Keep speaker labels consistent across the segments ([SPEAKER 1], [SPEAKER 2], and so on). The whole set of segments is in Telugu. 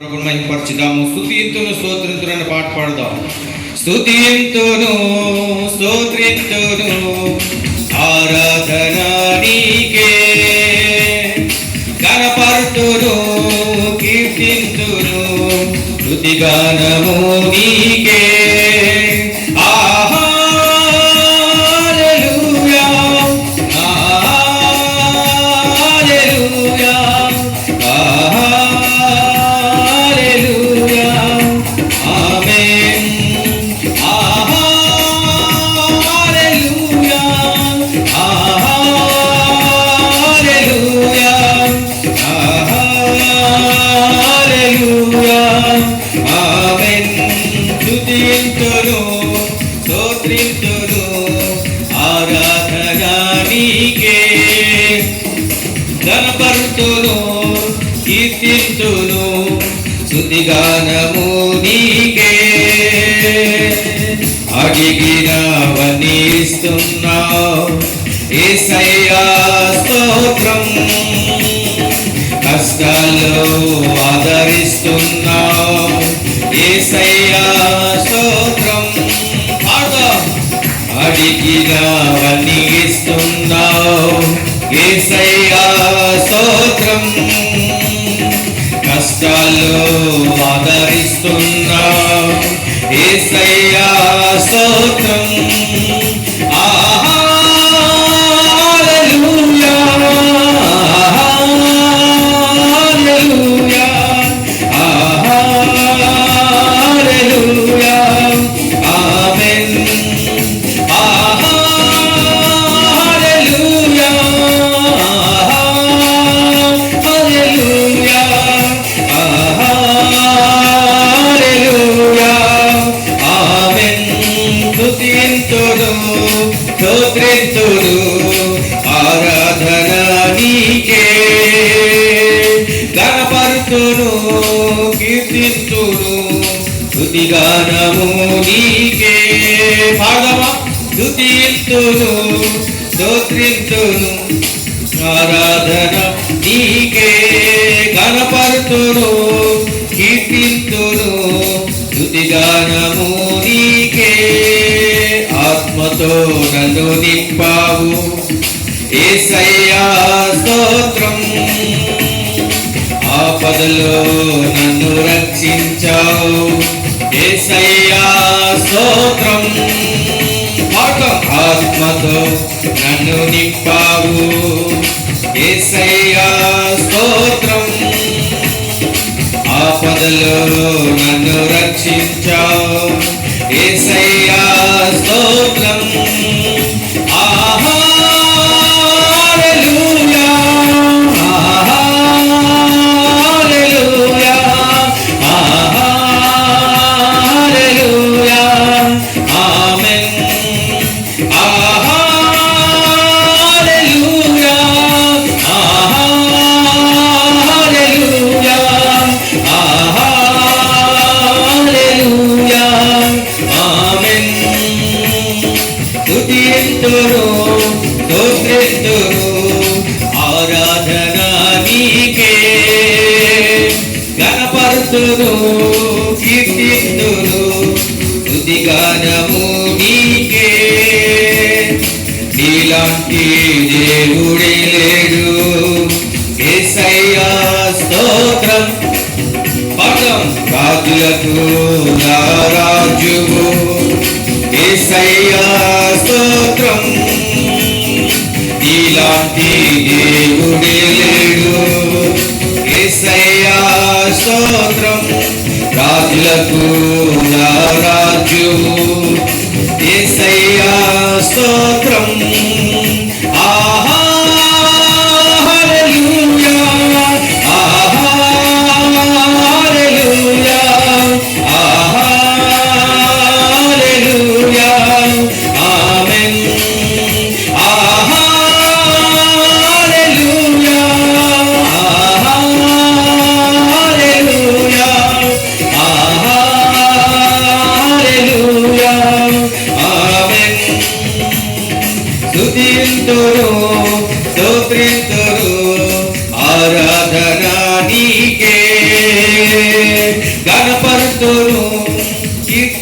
[SPEAKER 1] ప్రభువుని స్థుతింతును స్తోత్రింతునని పాట పాడదాం. స్థుతింతును స్తోత్రింతును ఆరాధన నీకే. గణపర్తును కీర్తింతును స్థుతిగానము గణపరుతును కీర్తించును శుతిగానము నీకే. అడిగినవన్నీ ఏసయ్యా స్తోత్రం. కష్టాల్లో ఆదరిస్తున్నావు ఏసయ్యా స్తోత్రం. పాడదాం అడిగినవన్నీ స్తోత్రం కష్టాల్లో ఆదరిస్తున్నావు. ఏసయ్యా స్తోత్రం. ఆహా. చేతులు ఆరాధన నీకే. గణపరుతును కీర్తింతును స్తుతిగానము నీకే. పాడమా స్తుతింతును స్తోత్రింతును ఆరాధన నీకే. గణపరుతును కీర్తింతును స్తుతిగానము నీకే. ఆత్మతో నన్ను నింపావు ఏసయ్యా స్తోత్రం ఆపదలో నన్ను రక్షించావు ఏసయ్యా స్తోత్రం ఆత్మతో నన్ను నింపావు ఏసయ్యా స్తోత్రం ఆపదలో నన్ను రక్షించావు గణపరుతును కీర్తిస్తును స్తుతిగానము నీకే. నీలాంటి దేవుడే లేడు. ఏసయ్యా స్తోత్రం. పదం రాజులకు రాజువు ఏసయ్యా స్తోత్రం. నీలాంటి స్తోత్రం. రాజులకు నా రాజువు ఏసయ్యా స్తోత్రం.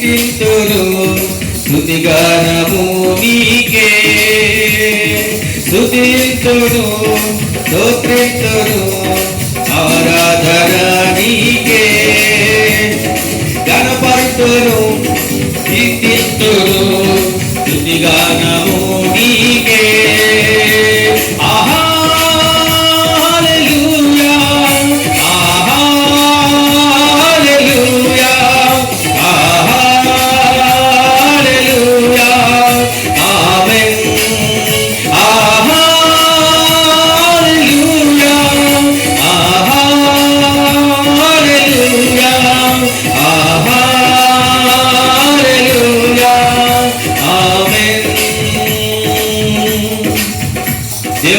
[SPEAKER 1] కీర్తింతురు స్తుతిగానము నీకే. స్తుతింతురు స్తోత్రింతురు ఆరాధన నీకే. గణపరుతురు కీర్తింతురు నీకే.